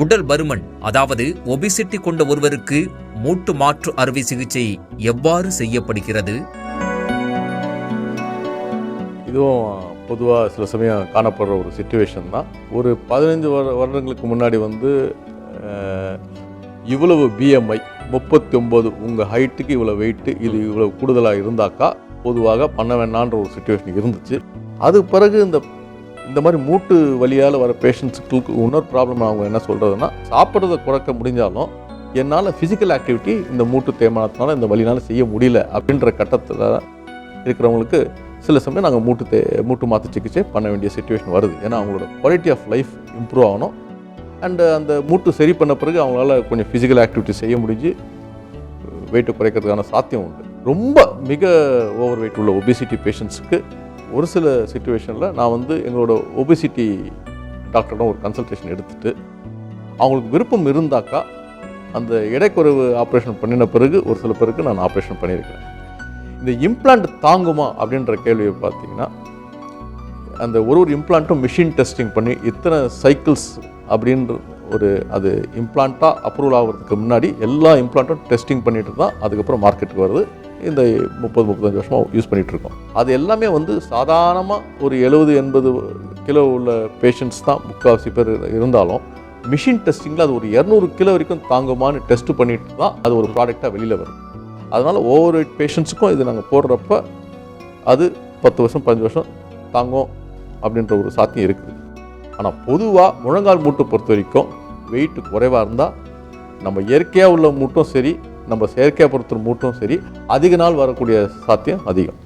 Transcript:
உடல் பருமன் அதாவது ஒபிசிட்டி கொண்ட ஒருவருக்கு மூட்டு மாற்று அறுவை சிகிச்சை எவ்வாறு செய்யப்படுகிறது? இதுவும் பொதுவாக சில சமயம் காணப்படுற ஒரு சுச்சுவேஷன் தான். ஒரு பதினைஞ்சு வருடங்களுக்கு முன்னாடி வந்து இவ்வளவு பிஎம்ஐ முப்பத்தி ஒம்பது உங்கள் ஹைட்டுக்கு இவ்வளோ வெயிட்டு இது இவ்வளோ கூடுதலாக இருந்தாக்கா பொதுவாக பண்ண வேண்டான்ற ஒரு சுச்சுவேஷன் இருந்துச்சு. அது பிறகு இந்த இந்த மாதிரி மூட்டு வழியால் வர பேஷண்ட்ஸுக்கு இன்னொரு ப்ராப்ளம் அவங்க என்ன சொல்கிறதுனா சாப்பிட்றத குறைக்க முடிஞ்சாலும் என்னால் ஃபிசிக்கல் ஆக்டிவிட்டி இந்த மூட்டு தேய்மானத்தினால இந்த வழினால் செய்ய முடியல அப்படின்ற கட்டத்தில் இருக்கிறவங்களுக்கு சில சமயம் நாங்கள் மூட்டு தே மூட்டு மாற்று சிகிச்சை பண்ண வேண்டிய சுச்சுவேஷன் வருது. ஏன்னா அவங்களோட குவாலிட்டி ஆஃப் லைஃப் இம்ப்ரூவ் ஆகணும். அண்டு அந்த மூட்டு சரி பண்ண பிறகு அவங்களால கொஞ்சம் ஃபிசிக்கல் ஆக்டிவிட்டி செய்ய முடிஞ்சு வெயிட்டை குறைக்கிறதுக்கான சாத்தியம் உண்டு. ரொம்ப மிக ஓவர் வெயிட் உள்ள ஒபிசிட்டி பேஷண்ட்ஸுக்கு ஒரு சில சுச்சுவேஷனில் நான் வந்து எங்களோட ஒபிசிட்டி டாக்டரிடம் ஒரு கன்சல்டேஷன் எடுத்துட்டு அவங்களுக்கு விருப்பம் இருந்தாக்கா அந்த இடைக்குறைவு ஆப்ரேஷன் பண்ணின பிறகு ஒரு சில பேருக்கு நான் ஆப்ரேஷன் பண்ணியிருக்கிறேன். இந்த இம்ப்ளான்ட் தாங்குமா அப்படின்ற கேள்வியை பார்த்தீங்கன்னா அந்த ஒரு ஒரு இம்ப்ளான்ட்டும் மிஷின் டெஸ்டிங் பண்ணி இத்தனை சைக்கிள்ஸ் அப்படின்ற ஒரு அது இம்ப்ளான்ட்டாக அப்ரூவல் ஆகிறதுக்கு முன்னாடி எல்லா இம்ப்ளான்ட்டும் டெஸ்டிங் பண்ணிட்டு தான் அதுக்கப்புறம் மார்க்கெட்டுக்கு வருது. இந்த முப்பது முப்பத்தஞ்சு வருஷமாக யூஸ் பண்ணிகிட்டு இருக்கோம். அது எல்லாமே வந்து சாதாரணமாக ஒரு எழுபது எண்பது கிலோ உள்ள பேஷண்ட்ஸ் தான் முக்கால்வாசி பேர் இருந்தாலும் மிஷின் டெஸ்டிங்கில் அது ஒரு இரநூறு கிலோ வரைக்கும் தாங்குமான்னு டெஸ்ட் பண்ணிட்டு தான் அது ஒரு ப்ராடக்டாக வெளியில் வரும் அதனால் ஒவ்வொரு பேஷண்ட்ஸுக்கும் இது நாங்கள் போடுறப்ப அது பத்து வருஷம் பதினஞ்சு வருஷம் தாங்கும் அப்படின்ற ஒரு சாத்தியம் இருக்குது. ஆனால் பொதுவாக முழங்கால் மூட்டை பொறுத்த வரைக்கும் வெயிட்டு குறைவாக இருந்தால் நம்ம இயற்கையாக உள்ள மூட்டும் சரி நம்ம செயற்கையாக பொறுத்த மூட்டும் சரி அதிக நாள் வரக்கூடிய சாத்தியம் அதிகம்.